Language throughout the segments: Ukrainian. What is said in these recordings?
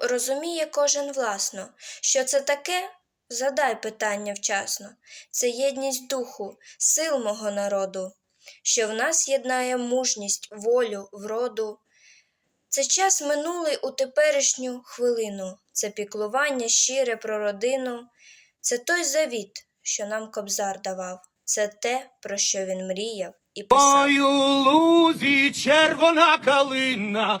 розуміє кожен власно, що це таке? Задай питання вчасно. Це єдність духу, сил мого народу, що в нас єднає мужність, волю, вроду. Це час минулий у теперішню хвилину, це піклування щире про родину, це той завіт, що нам кобзар давав, це те, про що він мріяв і писав. Ой, у лузі червона калина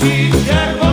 Si